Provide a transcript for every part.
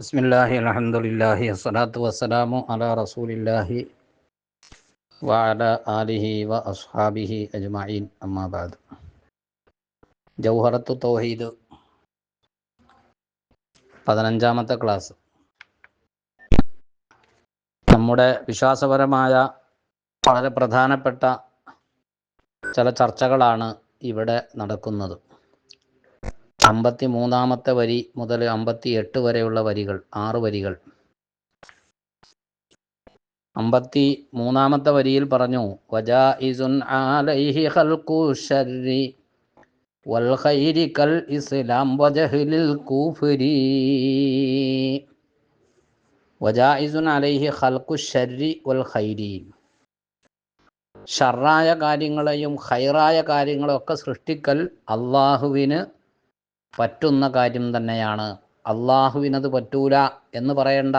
ബിസ്മില്ലാഹി അലഹമുല്ലാഹി അസ്സലാത്തു വസ്സലാമു അല റസൂലില്ലാഹി വഅല ആലിഹി വ അസ്ഹാബിഹി അജ്മഈൻ. അമ്മാബാദ് ജൗഹറത്തു തൗഹീദ് പതിനഞ്ചാമത്തെ ക്ലാസ്. നമ്മുടെ വിശ്വാസപരമായ വളരെ പ്രധാനപ്പെട്ട ചില ചർച്ചകളാണ് ഇവിടെ നടക്കുന്നത്. അമ്പത്തി മൂന്നാമത്തെ വരി മുതൽ അമ്പത്തി എട്ട് വരെയുള്ള വരികൾ ആറ് വരികൾ. അമ്പത്തി മൂന്നാമത്തെ വരിയിൽ പറഞ്ഞു വജാഇസുൻ ആലൈഹി ഖൽഖു ശർരി വൽ ഖൈരി കൽ ഇസ്ലാം വജഹ്ലിൽ കൂഫരി. വജാഇസുൻ അലൈഹി ഖൽഖു ശർരി വൽ ഖൈരി. ഷർറായ കാര്യങ്ങളെയും ഖൈറായ കാര്യങ്ങളെയും ഒക്കെ സൃഷ്ടിക്കൽ അള്ളാഹുവിന് പറ്റുന്ന കാര്യം തന്നെയാണ്. അള്ളാഹുവിനത് പറ്റൂല എന്ന് പറയണ്ട.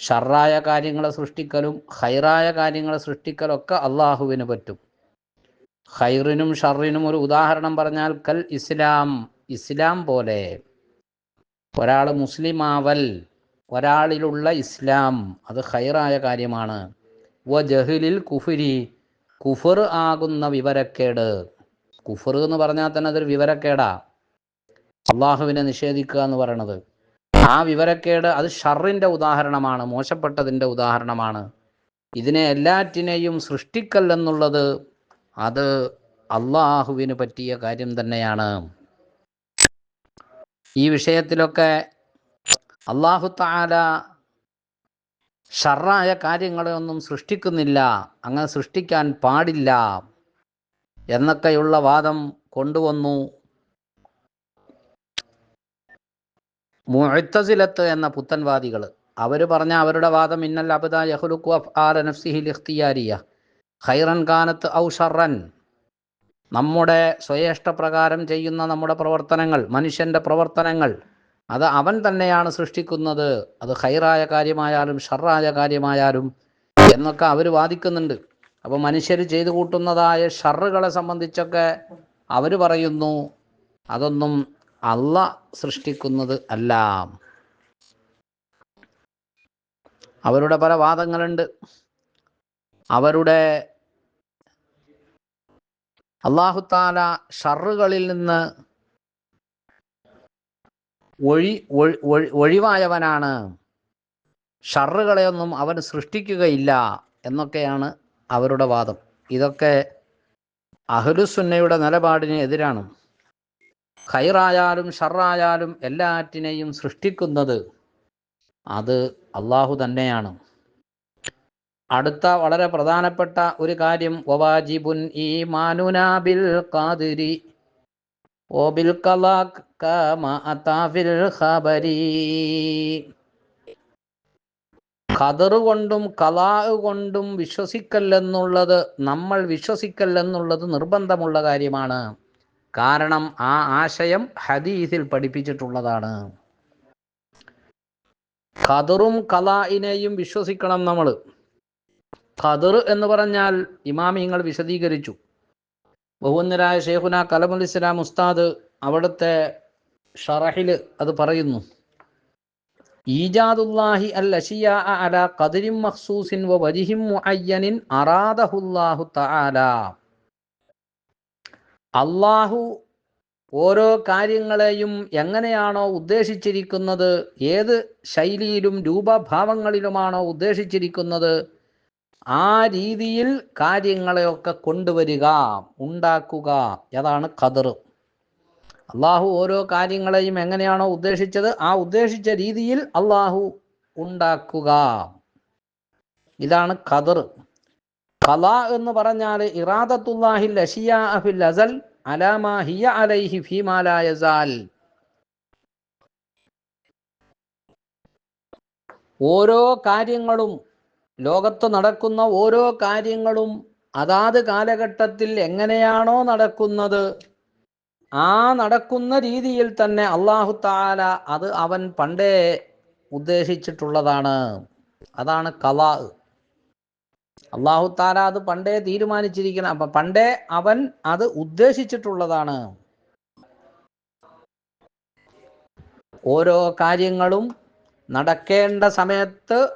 ഷറായ കാര്യങ്ങളെ സൃഷ്ടിക്കലും ഹൈറായ കാര്യങ്ങളെ സൃഷ്ടിക്കലൊക്കെ അള്ളാഹുവിന് പറ്റും. ഹൈറിനും ഷറിനും ഒരു ഉദാഹരണം പറഞ്ഞാൽ കൽ ഇസ്ലാം. ഇസ്ലാം പോലെ ഒരാൾ മുസ്ലിമാവൽ ഒരാളിലുള്ള ഇസ്ലാം. അത് ഹൈറായ കാര്യമാണ്. വ ജഹിലിൽ കുഫിരി. കുഫർ ആകുന്ന വിവരക്കേട്. കുഫർ എന്ന് പറഞ്ഞാൽ തന്നെ അതൊരു വിവരക്കേടാ. അള്ളാഹുവിനെ നിഷേധിക്കുക എന്ന് പറയണത്. ആ വിവരക്കേട് അത് ഷറിന്റെ ഉദാഹരണമാണ് മോശപ്പെട്ടതിന്റെ ഉദാഹരണമാണ്. ഇതിനെ എല്ലാറ്റിനെയും സൃഷ്ടിക്കൽ എന്നുള്ളത് അത് അള്ളാഹുവിന് പറ്റിയ കാര്യം തന്നെയാണ്. ഈ വിഷയത്തിലൊക്കെ അള്ളാഹു താല ഷറായ കാര്യങ്ങളെയൊന്നും സൃഷ്ടിക്കുന്നില്ല അങ്ങനെ സൃഷ്ടിക്കാൻ പാടില്ല എന്നൊക്കെയുള്ള വാദം കൊണ്ടുവന്നു. മുഴത്തസിലത്ത് എന്ന പുത്തൻവാദികൾ അവർ പറഞ്ഞ അവരുടെ വാദം ഇന്നൽ അബദ യഹ്ലുക്കു അഫ്ആല നഫ്സിഹിൽ ഇഖ്തിയാരിയ ഖൈറൻ കാനത്ത് ഔ നമ്മുടെ സ്വയേഷ്ടപ്രകാരം ചെയ്യുന്ന നമ്മുടെ പ്രവർത്തനങ്ങൾ മനുഷ്യന്റെ പ്രവർത്തനങ്ങൾ അത് അവൻ തന്നെയാണ് സൃഷ്ടിക്കുന്നത്. അത് ഹൈറായ കാര്യമായാലും ഷറായ കാര്യമായാലും എന്നൊക്കെ അവർ വാദിക്കുന്നുണ്ട്. അപ്പോൾ മനുഷ്യർ ചെയ്തു കൂട്ടുന്നതായ ഷറുകളെ സംബന്ധിച്ചൊക്കെ അവർ പറയുന്നു. അതൊന്നും അല്ല സൃഷ്ടിക്കുന്നത് അല്ല. അവരുടെ പല വാദങ്ങളുണ്ട്. അവരുടെ അള്ളാഹുത്താല ഷറുകളിൽ നിന്ന് ഒഴി ഒഴിവായവനാണ്. ഷറുകളെയൊന്നും അവൻ സൃഷ്ടിക്കുകയില്ല എന്നൊക്കെയാണ് അവരുടെ വാദം. ഇതൊക്കെ അഹ്ലുസുന്നയുടെ നിലപാടിന് എതിരാണ്. ഖൈറായാലും ഷറായാലും എല്ലാറ്റിനെയും സൃഷ്ടിക്കുന്നത് അത് അള്ളാഹു തന്നെയാണ്. അടുത്ത വളരെ പ്രധാനപ്പെട്ട ഒരു കാര്യം ഒവാജിബുൻ ഈ മാനുനാബിൽ കാതിരി ഓബിൽ കലാഖ് കമാ അതാഫിൽ ഖബരി. കൊണ്ടും കലാ കൊണ്ടും വിശ്വസിക്കല്ലെന്നുള്ളത് നമ്മൾ വിശ്വസിക്കല്ലെന്നുള്ളത് നിർബന്ധമുള്ള കാര്യമാണ്. കാരണം ആ ആശയം ഹദീസിൽ പഠിപ്പിച്ചിട്ടുള്ളതാണ്. ഖദറും കലായിനെയും വിശ്വസിക്കണം നമ്മൾ. ഖദർ എന്ന് പറഞ്ഞാൽ ഇമാമിങ്ങൾ വിശദീകരിച്ചു. ബഹുവന്നരായ ഷെയ്ഖുന കലമുൽ ഇസ്ലാം ഉസ്താദ് അവിടുത്തെ ഷറഹിൽ അത് പറയുന്നു. ഈജാദുല്ലാഹി അൽ അഷിയ അല ഖദരിൻ മഖ്സൂസിൻ വ വജിഹിം അറാദഹുല്ലാഹു തആല. അള്ളാഹു ഓരോ കാര്യങ്ങളെയും എങ്ങനെയാണോ ഉദ്ദേശിച്ചിരിക്കുന്നത് ഏത് ശൈലിയിലും രൂപഭാവങ്ങളിലുമാണോ ഉദ്ദേശിച്ചിരിക്കുന്നത് ആ രീതിയിൽ കാര്യങ്ങളെയൊക്കെ കൊണ്ടുവരിക ഉണ്ടാക്കുക. അതാണ് ഖദർ. അള്ളാഹു ഓരോ കാര്യങ്ങളെയും എങ്ങനെയാണോ ഉദ്ദേശിച്ചത് ആ ഉദ്ദേശിച്ച രീതിയിൽ അള്ളാഹു ഉണ്ടാക്കുക. ഇതാണ് ഖദർ. കല എന്ന് പറഞ്ഞാൽ ഇറാദത്തുല്ലാഹിൽ അസൽ അലാമ ഹിയ അലൈഹി ഓരോ കാര്യങ്ങളും ലോകത്ത് നടക്കുന്ന ഓരോ കാര്യങ്ങളും അതാത് കാലഘട്ടത്തിൽ എങ്ങനെയാണോ നടക്കുന്നത് ആ നടക്കുന്ന രീതിയിൽ തന്നെ അള്ളാഹു താല അത് അവൻ പണ്ടേ ഉദ്ദേശിച്ചിട്ടുള്ളതാണ്. അതാണ് കലാ. അള്ളാഹു താല അത് പണ്ടേ തീരുമാനിച്ചിരിക്കണം. അപ്പൊ പണ്ടേ അവൻ അത് ഉദ്ദേശിച്ചിട്ടുള്ളതാണ്. ഓരോ കാര്യങ്ങളും നടക്കേണ്ട സമയത്ത്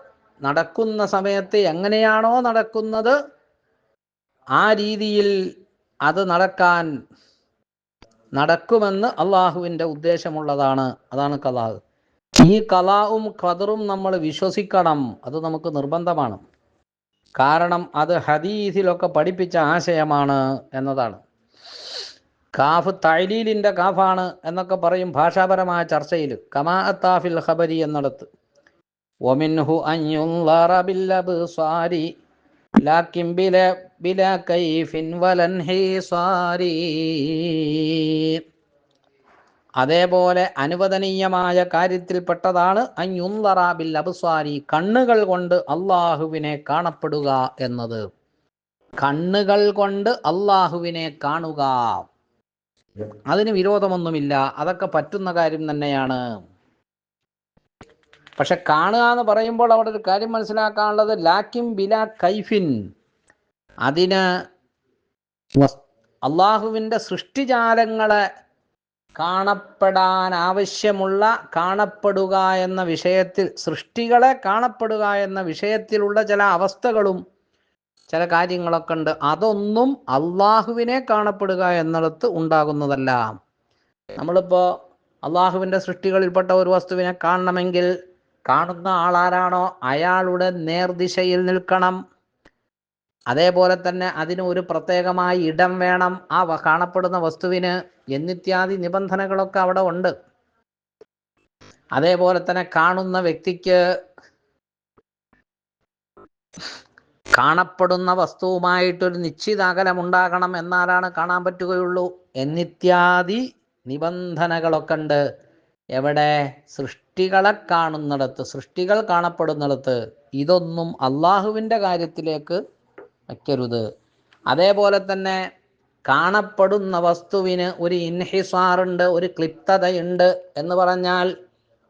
നടക്കുന്ന സമയത്ത് എങ്ങനെയാണോ നടക്കുന്നത് ആ രീതിയിൽ അത് നടക്കാൻ നടക്കുമെന്ന് അള്ളാഹുവിന്റെ ഉദ്ദേശമുള്ളതാണ്. അതാണ് കലാഹ്. ഈ കലാവും ഖദറും നമ്മൾ വിശ്വസിക്കണം. അത് നമുക്ക് നിർബന്ധമാണ്. കാരണം അത് ഹദീസിലൊക്കെ പഠിപ്പിച്ച ആശയമാണ് എന്നതാണ്. കാഫ് തൈലീലിന്റെ കാഫാണ് എന്നൊക്കെ പറയും ഭാഷാപരമായ ചർച്ചയിൽ കമാ അത്താഫിൽ ഖബരി എന്നിടത്ത്. ഒമിൻഹു ലാക്കിൻ ബില ബില കൈഫിൻ വലൻ ഹീസാരി അതേപോലെ അനുവദനീയമായ കാര്യത്തിൽപ്പെട്ടതാണ് അഞ്ഞുന്തറാബിൽ ബിൽ അബ്സാരി കണ്ണുകൾ കൊണ്ട് അള്ളാഹുവിനെ കാണപ്പെടുക എന്നത്. കണ്ണുകൾ കൊണ്ട് അള്ളാഹുവിനെ കാണുക. അതിന് വിരോധമൊന്നുമില്ല. അതൊക്കെ പറ്റുന്ന കാര്യം തന്നെയാണ്. പക്ഷെ കാണുക എന്ന് പറയുമ്പോൾ അവിടെ ഒരു കാര്യം മനസ്സിലാക്കാനുള്ളത് ലാക്കിം ബില കൈഫിൻ. അതിന് അള്ളാഹുവിന്റെ സൃഷ്ടിജാലങ്ങളെ കാണപ്പെടാൻ ആവശ്യമുള്ള കാണപ്പെടുക എന്ന വിഷയത്തിൽ സൃഷ്ടികളെ കാണപ്പെടുക എന്ന വിഷയത്തിലുള്ള ചില അവസ്ഥകളും ചില കാര്യങ്ങളൊക്കെ ഉണ്ട്. അതൊന്നും അള്ളാഹുവിനെ കാണപ്പെടുക എന്നിടത്ത് ഉണ്ടാകുന്നതല്ല. നമ്മളിപ്പോൾ അള്ളാഹുവിന്റെ സൃഷ്ടികളിൽപ്പെട്ട ഒരു വസ്തുവിനെ കാണണമെങ്കിൽ കാണുന്ന ആളാരാണോ? അയാളുടെ നേർദിശയിൽ നിൽക്കണം. അതേപോലെ തന്നെ അതിന് ഒരു പ്രത്യേകമായ ഇടം വേണം ആ കാണപ്പെടുന്ന വസ്തുവിന് എന്നിത്യാദി നിബന്ധനകളൊക്കെ അവിടെ ഉണ്ട്. അതേപോലെ തന്നെ കാണുന്ന വ്യക്തിക്ക് കാണപ്പെടുന്ന വസ്തുവുമായിട്ടൊരു നിശ്ചിത അകലം ഉണ്ടാകണം എന്നാലാണ് കാണാൻ പറ്റുകയുള്ളൂ. എന്നിത്യാദി നിബന്ധനകളൊക്കെ ഉണ്ട്. എവിടെ? സൃഷ്ടികളെ കാണുന്നിടത്ത് സൃഷ്ടികൾ കാണപ്പെടുന്നിടത്ത്. ഇതൊന്നും അള്ളാഹുവിന്റെ കാര്യത്തിലേക്ക് വയ്ക്കരുത് അതേപോലെ തന്നെ കാണപ്പെടുന്ന വസ്തുവിന് ഒരു ഇൻഹിസാറുണ്ട് ഒരു ക്ലിപ്തതയുണ്ട് എന്ന് പറഞ്ഞാൽ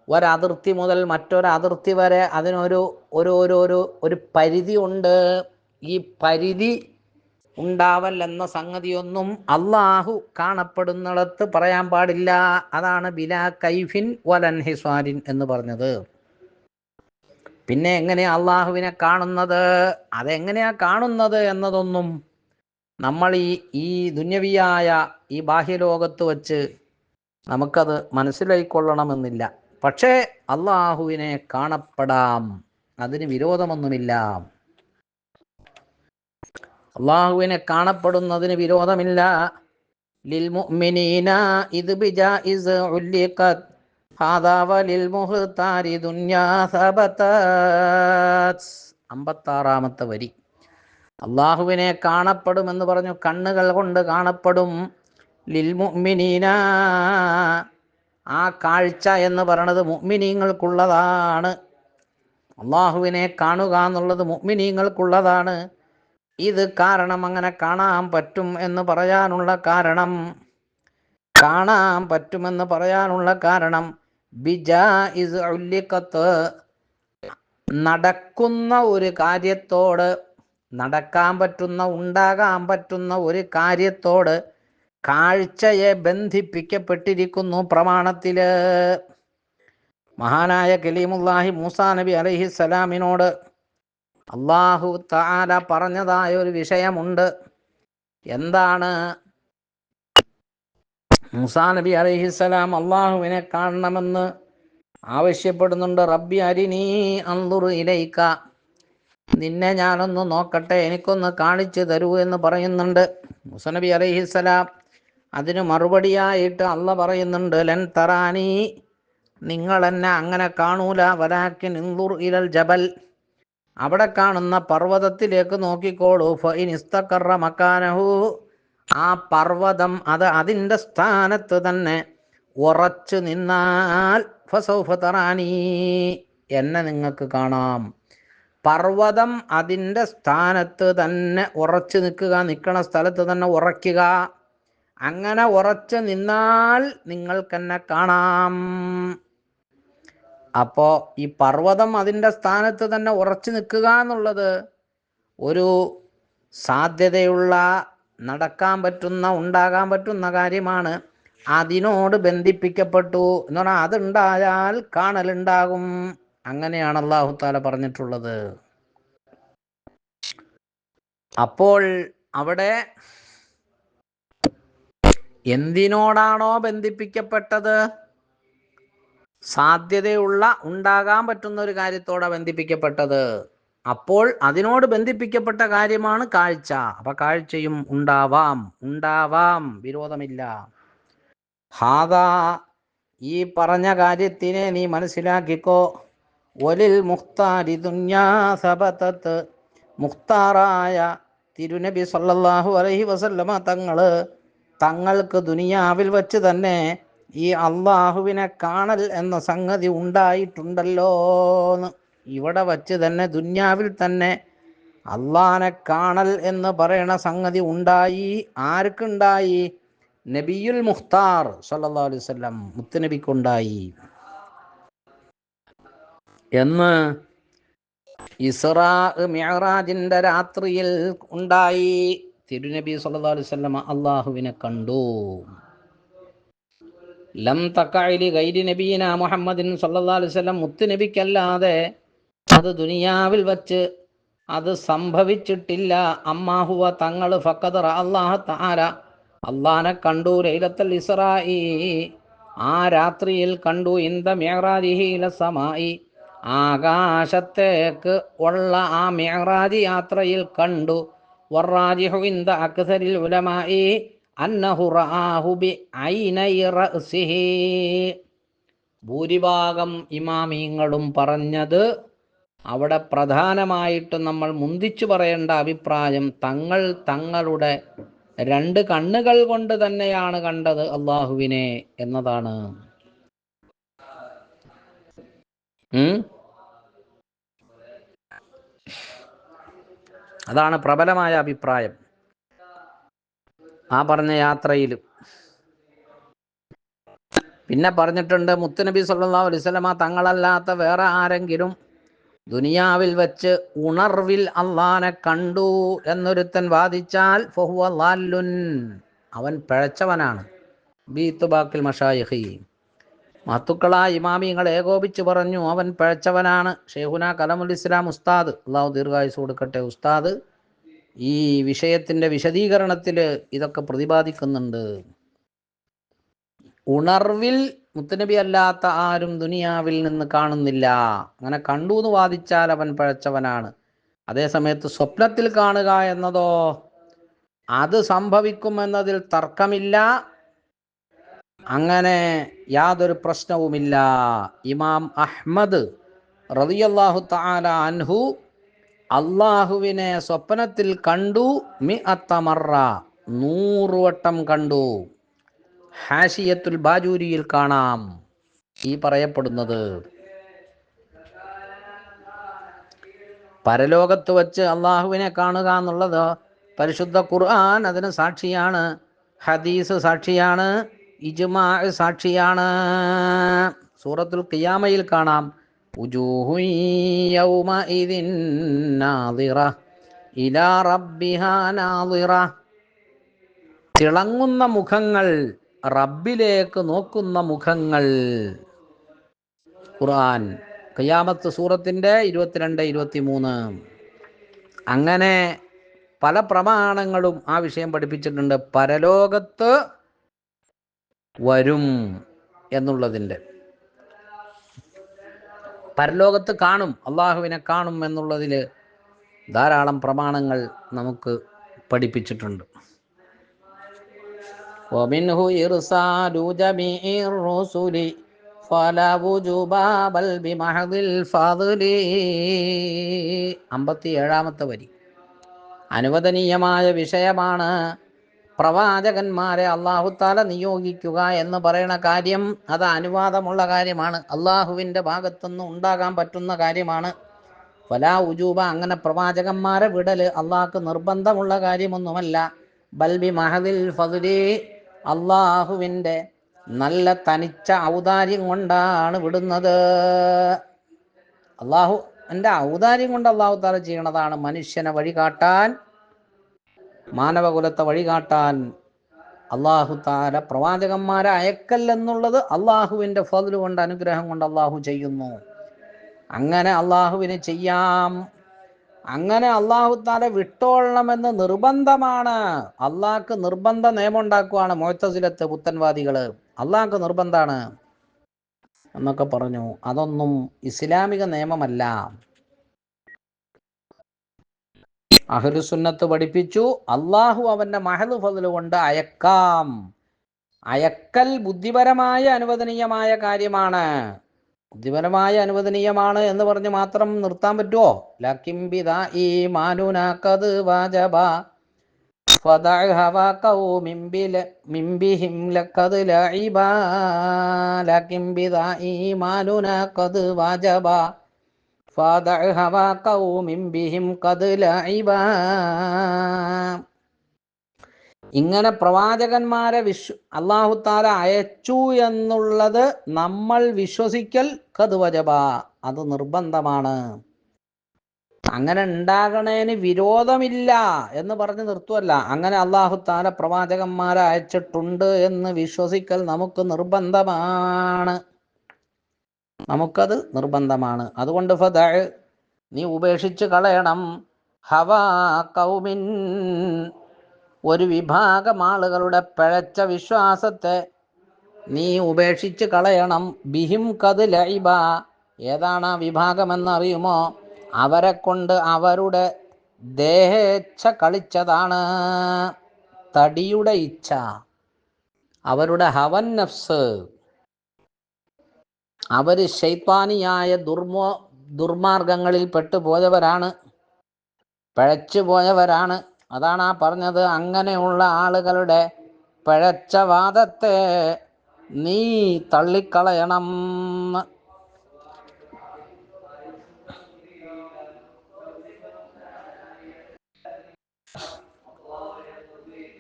ഒരതിർത്തി മുതൽ മറ്റൊരതിർത്തി വരെ അതിനൊരു ഒരു ഒരു ഒരു ഒരു പരിധി ഉണ്ട്. ഈ പരിധി ഉണ്ടാവൽ എന്ന സംഗതിയൊന്നും അള്ളാഹു കാണപ്പെടുന്നിടത്ത് പറയാൻ പാടില്ല. അതാണ് ബിലാ കൈഫിൻ വലൻഹിസ്വാരിൻ എന്ന് പറഞ്ഞത്. പിന്നെ എങ്ങനെയാ അള്ളാഹുവിനെ കാണുന്നത്? അതെങ്ങനെയാ കാണുന്നത് എന്നതൊന്നും നമ്മൾ ഈ ഈ ദുന്യവിയായ ഈ ബാഹ്യലോകത്ത് വച്ച് നമുക്കത് മനസ്സിലായിക്കൊള്ളണമെന്നില്ല. പക്ഷേ അള്ളാഹുവിനെ കാണപ്പെടാം. അതിന് വിരോധമൊന്നുമില്ല. അള്ളാഹുവിനെ കാണപ്പെടുന്നതിന് വിരോധമില്ല. ലിൽ ഇത് ഹാദാ വലിൽ മുഹ്താരി ദുന്യാ സബതത് അമ്പത്താറാമത്തെ വരി. അള്ളാഹുവിനെ കാണപ്പെടുമെന്ന് പറഞ്ഞു കണ്ണുകൾ കൊണ്ട് കാണപ്പെടും. ലിൽ മുഅ്മിനീന. ആ കാഴ്ച എന്ന് പറയണത് മുഅ്മിനീങ്ങൾക്കുള്ളതാണ്. അള്ളാഹുവിനെ കാണുക എന്നുള്ളത് മുഅ്മിനീങ്ങൾക്കുള്ളതാണ്. ഇത് കാരണം അങ്ങനെ കാണാൻ പറ്റും എന്ന് പറയാനുള്ള കാരണം. കാണാൻ പറ്റുമെന്ന് പറയാനുള്ള കാരണം. നടക്കുന്ന ഒരു കാര്യത്തോട് നടക്കാൻ പറ്റുന്ന ഉണ്ടാകാൻ പറ്റുന്ന ഒരു കാര്യത്തോട് കാഴ്ചയെ ബന്ധിപ്പിക്കപ്പെട്ടിരിക്കുന്നു പ്രമാണത്തിൽ. മഹാനായ കലീമുല്ലാഹി മൂസാ നബി അലഹി സ്വലാമിനോട് അള്ളാഹു താല പറഞ്ഞതായ ഒരു വിഷയമുണ്ട്. എന്താണ്? മൂസാ നബി അലഹിസ്സലാം അള്ളാഹുവിനെ കാണണമെന്ന് ആവശ്യപ്പെടുന്നുണ്ട്. റബ്ബി അരിനീ അന്തുറു ഇലയിക്ക നിന്നെ ഞാനൊന്ന് നോക്കട്ടെ എനിക്കൊന്ന് കാണിച്ചു തരൂ എന്ന് പറയുന്നുണ്ട്. മൂസ അലഹിസ്സലാം അതിന് മറുപടിയായിട്ട് അല്ല പറയുന്നുണ്ട്. ലൻ തറാനി നിങ്ങൾ എന്നെ അങ്ങനെ കാണൂല. വലാക്കിൻ ഇന്ദുർ ഇലൽ ജബൽ. അവിടെ കാണുന്ന പർവതത്തിലേക്ക് നോക്കിക്കോളൂ. ഫൈനിസ്തക്കറ മക്കാനഹു ആ പർവതം അത് അതിന്റെ സ്ഥാനത്ത് തന്നെ ഉറച്ചു നിന്നാൽ ഫസൗഫതറാനീ എന്നെ നിങ്ങൾക്ക് കാണാം. പർവതം അതിന്റെ സ്ഥാനത്ത് തന്നെ ഉറച്ചു നിൽക്കുക നിൽക്കണ സ്ഥലത്ത് തന്നെ ഉറയ്ക്കുക. അങ്ങനെ ഉറച്ചു നിന്നാൽ നിങ്ങൾക്കെന്നെ കാണാം. അപ്പോൾ ഈ പർവതം അതിന്റെ സ്ഥാനത്ത് തന്നെ ഉറച്ചു നിൽക്കുക എന്നുള്ളത് ഒരു സാധ്യതയുള്ള നടക്കാൻ പറ്റുന്ന ഉണ്ടാകാൻ പറ്റുന്ന കാര്യമാണ്. അതിനോട് ബന്ധിപ്പിക്കപ്പെട്ടു എന്ന് പറഞ്ഞാൽ അതുണ്ടായാൽ കാണലുണ്ടാകും. അങ്ങനെയാണ് അള്ളാഹു താല പറഞ്ഞിട്ടുള്ളത്. അപ്പോൾ അവിടെ എന്തിനോടാണോ ബന്ധിപ്പിക്കപ്പെട്ടത്? സാധ്യതയുള്ള ഉണ്ടാകാൻ പറ്റുന്ന ഒരു കാര്യത്തോടെ ബന്ധിപ്പിക്കപ്പെട്ടത്. അപ്പോൾ അതിനോട് ബന്ധിപ്പിക്കപ്പെട്ട കാര്യമാണ് കാഴ്ച. അപ്പൊ കാഴ്ചയും ഉണ്ടാവാം. ഉണ്ടാവാം. വിരോധമില്ല. ഹാദാ ഈ പറഞ്ഞ കാര്യത്തിനെ നീ മനസ്സിലാക്കിക്കോ. ഒലിൽ മുഖ്താരി ദുന്യാ സബതത്ത് മുഖ്താറായ തിരുനബി സല്ലല്ലാഹു അലൈഹി വസല്ലമ തങ്ങൾ തങ്ങൾക്ക് ദുനിയാവിൽ വച്ച് തന്നെ ഈ അള്ളാഹുവിനെ കാണൽ എന്ന സംഗതി ഉണ്ടായിട്ടുണ്ടല്ലോ എന്ന് ഇവിടെ വച്ച് തന്നെ ദുന്യാവിൽ തന്നെ അള്ളാനെ കാണൽ എന്ന് പറയണ സംഗതി ഉണ്ടായി. ആർക്കുണ്ടായി? നബിയുൽ മുഖ്താർ സല്ലാ അലൈഹി വസല്ലം മുത്തുനബിക്കുണ്ടായി. എന്ന് ഇസ്രാ മിഅറാജിന്റെ രാത്രിയിൽ ഉണ്ടായി. തിരുനബി സല്ലാ അലൈഹി വസല്ലം അള്ളാഹുവിനെ കണ്ടു. ലം തക്കായി ഗൈരി നബീന മുഹമ്മദിൻ സല്ലാ അലൈഹി വസല്ലം മുത്തുനബിക്കല്ലാതെ അത് ദുനിയാവിൽ വച്ച് അത് സംഭവിച്ചിട്ടില്ല. അമ്മാഹുവ തങ്ങൾ ഫക്കദർ അള്ളാഹ താര അള്ളാനെ കണ്ടു ലൈലത്തൽ ഇസ്രായി ആ രാത്രിയിൽ കണ്ടു ഇന്ത മേറാജിഹീലസമായി ആകാശത്തേക്ക് ഉള്ള ആ മേറാജി യാത്രയിൽ കണ്ടു. വറാജിഹു ഇന്ത അക്സരിൽ ഉലമായി അന്നഹുറാഹുബി ഭൂരിഭാഗം ഇമാമീങ്ങളും പറഞ്ഞത് അവിടെ പ്രധാനമായിട്ടും നമ്മൾ മുന്തിച്ചു പറയേണ്ട അഭിപ്രായം തങ്ങൾ തങ്ങളുടെ രണ്ട് കണ്ണുകൾ കൊണ്ട് തന്നെയാണ് കണ്ടത് അള്ളാഹുവിനെ എന്നതാണ്. അതാണ് പ്രബലമായ അഭിപ്രായം. ആ പറഞ്ഞ യാത്രയിലും. പിന്നെ പറഞ്ഞിട്ടുണ്ട് മുത്തുനബി സല്ലാ അലൈഹി വസല്ലമ തങ്ങളല്ലാത്ത വേറെ ആരെങ്കിലും ദുനിയാവിൽ വച്ച് ഉണർവിൽ അള്ളാനെ കണ്ടു എന്നൊരുത്തൻ വാദിച്ചാൽ ഫഹുവ ലാലുൻ അവൻ പിഴച്ചവനാണ്. ബീത്തുബാക്കിൽ മഷായിഹി. മഹത്തുക്കളായ ഇമാമിങ്ങൾ ഏകോപിച്ച് പറഞ്ഞു അവൻ പിഴച്ചവനാണ്. ഷെയ്ഹുന കലമുൽ ഇസ്ലാം ഉസ്താദ് അള്ളാഹു ദീർഘായുസ് കൊടുക്കട്ടെ ഉസ്താദ്. ഈ വിഷയത്തിന്റെ വിശദീകരണത്തിൽ ഇതൊക്കെ പ്രതിപാദിക്കുന്നുണ്ട്. ഉണർവിൽ മുത്തനബി അല്ലാത്ത ആരും ദുനിയാവിൽ നിന്ന് കാണുന്നില്ല. അങ്ങനെ കണ്ടു എന്ന് വാദിച്ചാൽ അവൻ പഴച്ചവനാണ്. അതേസമയത്ത് സ്വപ്നത്തിൽ കാണുക എന്നതോ? അത് സംഭവിക്കുമെന്നതിൽ തർക്കമില്ല. അങ്ങനെ യാതൊരു പ്രശ്നവുമില്ല. ഇമാം അഹ്മദ് റളിയല്ലാഹു താല അൻഹു അള്ളാഹുവിനെ സ്വപ്നത്തിൽ കണ്ടു. മി അത്തമറ നൂറുവട്ടം കണ്ടു. ഹാഷിയത്തുൽ ബാജൂരിയിൽ കാണാം ഈ പറയപ്പെടുന്നത്. പരലോകത്ത് വച്ച് അള്ളാഹുവിനെ കാണുക എന്നുള്ളത് പരിശുദ്ധ ഖുർആൻ അതിന് സാക്ഷിയാണ് ഹദീസ് സാക്ഷിയാണ് ഇജ്മാ സാക്ഷിയാണ്. സൂറത്തുൽ ഖിയാമയിൽ കാണാം ഇലാ തിളങ്ങുന്ന മുഖങ്ങൾ റബ്ബിലേക്ക് നോക്കുന്ന മുഖങ്ങൾ. ഖുർആൻ. ഖിയാമത്ത് സൂറത്തിന്റെ ഇരുപത്തിരണ്ട് ഇരുപത്തി മൂന്ന് അങ്ങനെ പല പ്രമാണങ്ങളും ആ വിഷയം പഠിപ്പിച്ചിട്ടുണ്ട്. പരലോകത്ത് വരും എന്നുള്ളതിന്റെ. പരലോകത്ത് കാണും അള്ളാഹുവിനെ കാണും എന്നുള്ളതിൽ ധാരാളം പ്രമാണങ്ങൾ നമുക്ക് പഠിപ്പിച്ചിട്ടുണ്ട്. ومنه إرسال جميع الرسل فلا وجوب بل بمحض الفضل അമ്പത്തി ഏഴാമത്തെ വരി അനുവദനീയമായ വിഷയമാണ് പ്രവാചകന്മാരെ അള്ളാഹുത്താല നിയോഗിക്കുക എന്ന് പറയുന്ന കാര്യം അത് അനുവാദമുള്ള കാര്യമാണ് അള്ളാഹുവിൻ്റെ ഭാഗത്തുനിന്ന് ഉണ്ടാകാൻ പറ്റുന്ന കാര്യമാണ് ഫലാ ഉജൂബ അങ്ങനെ പ്രവാചകന്മാരെ വിടല് അള്ളാഹ്ക്ക് നിർബന്ധമുള്ള കാര്യമൊന്നുമല്ല ബൽബി മഹദിൽ ഫതുലി അള്ളാഹുവിന്റെ നല്ല തനിച്ച ഔദാര്യം കൊണ്ടാണ് വിടുന്നത്. അള്ളാഹു എന്റെ ഔദാര്യം കൊണ്ട് അള്ളാഹു താല ചെയ്യണതാണ് മനുഷ്യനെ വഴികാട്ടാൻ മാനവകുലത്തെ വഴികാട്ടാൻ. അള്ളാഹു താല പ്രവാചകന്മാരെ അയക്കല്ലെന്നുള്ളത് അള്ളാഹുവിന്റെ ഫതിൽ കൊണ്ട് അനുഗ്രഹം കൊണ്ട് അള്ളാഹു ചെയ്യുന്നു. അങ്ങനെ അള്ളാഹുവിന് ചെയ്യാം. അങ്ങനെ അള്ളാഹു താല വിട്ടോളണമെന്ന് നിർബന്ധമാണ്. അള്ളാഹ്ക്ക് നിർബന്ധ നിയമം ഉണ്ടാക്കുവാണ് മോത്തസിലത്ത് പുത്തൻവാദികൾ. അള്ളാഹ്ക്ക് നിർബന്ധമാണ് എന്നൊക്കെ പറഞ്ഞു. അതൊന്നും ഇസ്ലാമിക നിയമമല്ല. അഹ്ലുസുന്നത്ത് പഠിപ്പിച്ചു. അള്ളാഹു അവന്റെ മഹലു ഫതിൽ കൊണ്ട് അയക്കാം. അയക്കൽ ബുദ്ധിപരമായ അനുവദനീയമായ കാര്യമാണ്. ബുദ്ധിപരമായ അനുവദനീയമാണ് എന്ന് പറഞ്ഞ് മാത്രം നിർത്താൻ പറ്റുമോ ലക്കിംബിദ ഈ വാജബ. മിംബിഹിം ലഇബ ലക്കിൻ ബിദാഇ മാനുനാക്കത് വാജബ ഫദഅ ഹവാകൗ മിംബിഹിം ഖദ് ലഇബ ഇങ്ങനെ പ്രവാചകന്മാരെ വിശ്വ അള്ളാഹു താല അയച്ചു എന്നുള്ളത് നമ്മൾ വിശ്വസിക്കൽ കതുവജബ അത് നിർബന്ധമാണ്. അങ്ങനെ ഉണ്ടാകണേന് വിരോധമില്ല എന്ന് പറഞ്ഞ് നിർത്തുവല്ല. അങ്ങനെ അള്ളാഹു താല പ്രവാചകന്മാരെ അയച്ചിട്ടുണ്ട് എന്ന് വിശ്വസിക്കൽ നമുക്ക് നിർബന്ധമാണ്. നമുക്കത് നിർബന്ധമാണ്. അതുകൊണ്ട് ഫദ നീ ഉപേക്ഷിച്ച് കളയണം. ഹവാ കൗമിൻ ഒരു വിഭാഗം ആളുകളുടെ പിഴച്ച വിശ്വാസത്തെ നീ ഉപേക്ഷിച്ച് കളയണം. ബിഹിം കത് ലൈബ. ഏതാണ് ആ വിഭാഗമെന്നറിയുമോ? അവരെ കൊണ്ട് അവരുടെ ദേഹേച്ഛ കളിച്ചതാണ്. തടിയുടെ ഇച്ഛ. അവരുടെ ഹവൻ നഫ്സ്. അവർ ശൈത്താനിയായ ദുർമോ ദുർമാർഗങ്ങളിൽ പെട്ടുപോയവരാണ്. പിഴച്ചു പോയവരാണ് അതാണ് ആ പറഞ്ഞത്. അങ്ങനെയുള്ള ആളുകളുടെ പിഴച്ച വാദത്തെ നീ തള്ളിക്കളയണം.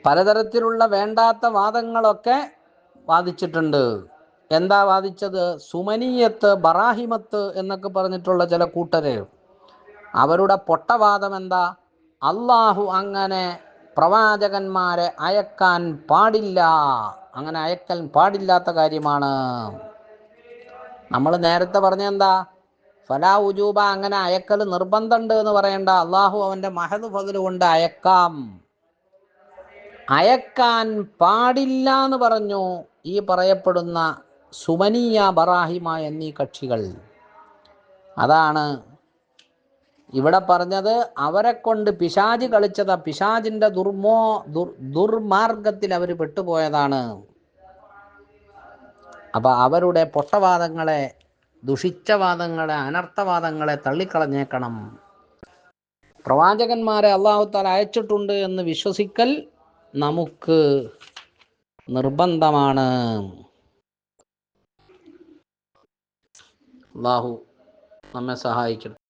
പലതരത്തിലുള്ള വേണ്ടാത്ത വാദങ്ങളൊക്കെ വാദിച്ചിട്ടുണ്ട്. എന്താ വാദിച്ചത്? സുമനീയത്ത് ബറാഹിമത്ത് എന്നൊക്കെ പറഞ്ഞിട്ടുള്ള ചില കൂട്ടര്. അവരുടെ പൊട്ടവാദം എന്താ? അള്ളാഹു അങ്ങനെ പ്രവാചകന്മാരെ അയക്കാൻ പാടില്ല. അങ്ങനെ അയക്കാൻ പാടില്ലാത്ത കാര്യമാണ്. നമ്മൾ നേരത്തെ പറഞ്ഞെന്താ? ഫലാ ഉജൂബ അങ്ങനെ അയക്കൽ നിർബന്ധമുണ്ട് എന്ന് പറയണ്ട. അള്ളാഹു അവന്റെ മഹദ് ഫതിൽ കൊണ്ട് അയക്കാം. അയക്കാൻ പാടില്ല എന്ന് പറഞ്ഞു ഈ പറയപ്പെടുന്ന സുമനീയ ബറാഹിമ എന്നീ കക്ഷികൾ. അതാണ് ഇവിടെ പറഞ്ഞത് അവരെ കൊണ്ട് പിശാജ് കളിച്ചതാ. പിശാജിന്റെ ദുർമോ ദുർ ദുർമാർഗത്തിൽ അവർ പെട്ടുപോയതാണ്. അപ്പൊ അവരുടെ പൊട്ടവാദങ്ങളെ ദുഷിച്ചവാദങ്ങളെ അനർത്ഥവാദങ്ങളെ തള്ളിക്കളഞ്ഞേക്കണം. പ്രവാചകന്മാരെ അള്ളാഹുത്താൽ അയച്ചിട്ടുണ്ട് എന്ന് വിശ്വസിക്കൽ നമുക്ക് നിർബന്ധമാണ്. അള്ളാഹു നമ്മെ സഹായിക്കട്ടെ.